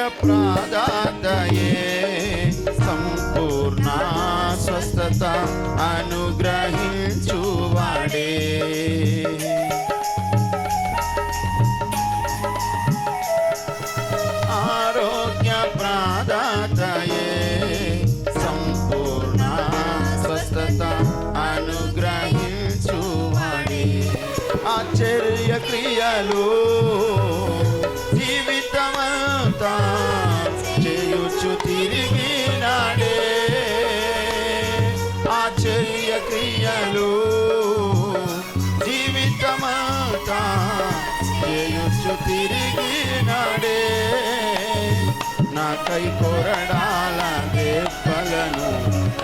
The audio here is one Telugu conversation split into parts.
ఆరోగ్య ప్రాదాతయే సంపూర్ణ స్వస్థత అనుగ్రహించువాడే. ఆరోగ్య ప్రాదాతయే సంపూర్ణ స్వస్థత అనుగ్రహించువాడే. ఆశ్చర్య క్రియలు చేయుచు తిరిగి నాడే. ఆశ్చర్య క్రియలు జీవితమంతా చేయుచు తిరిగి నాడే. నాకై కొరడాల దెబ్బలను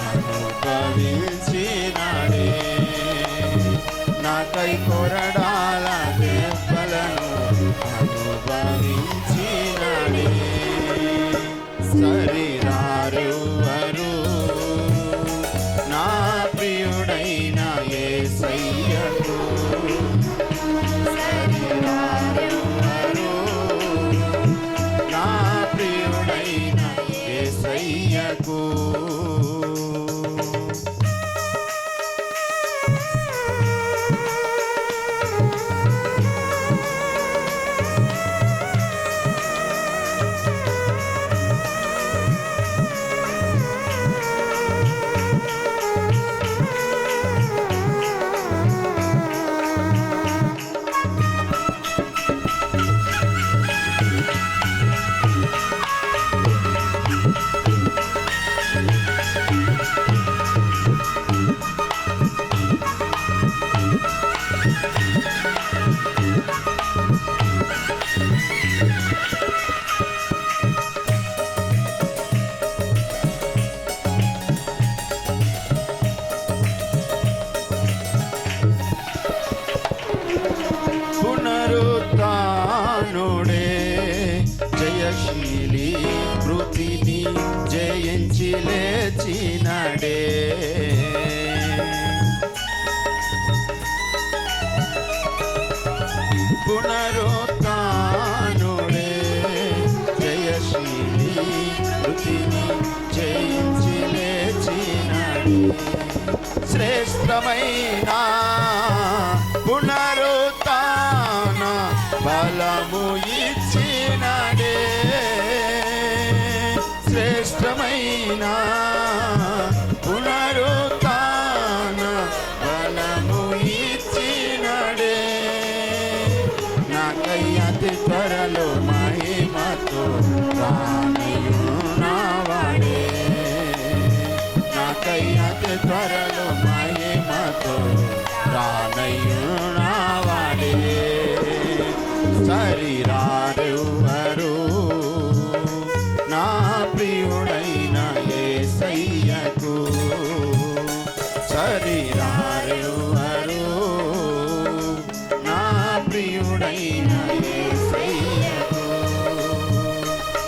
అనుభవించినాడే నాకై కొరడాల దేవలను అనుభవించి శరీరారువరు నా ప్రియుడైన యేసయ్యకు శరీరారువరు నా ప్రియుడైన యేసయ్యకు పునరుత్నుడే మృతిని జయించి లేచినడే. పునరుత్నుడే జయశీలి మృతిని జయించి లేచినడే. శ్రేష్టమైన పునరుత్న బలము ఇచ్చినడే త్వరలో మహిమతో రానయున్నావాడే నాకై అతి త్వరలో మహిమతో రానయున్నావాడే శరీరారువరు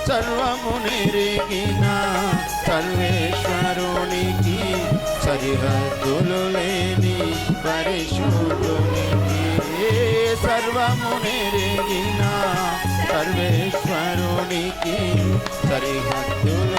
సర్వము నెరిగిన సర్వేశ్వరునికి సరిహద్దులు లేని పరిశుద్ధునికి. సర్వము నెరిగిన సర్వేశ్వరునికి సరిహద్దులు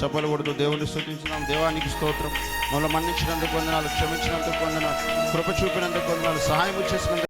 చెప్పలు కొడుతూ దేవుని స్థుతించినాం దేవానికి స్తోత్రం. మమ్మల్ని మన్నించినందుకు వందనాలు క్షమించినందుకు వందనాలు కృప చూపినందుకు వందనాలు సహాయం చేసినందుకు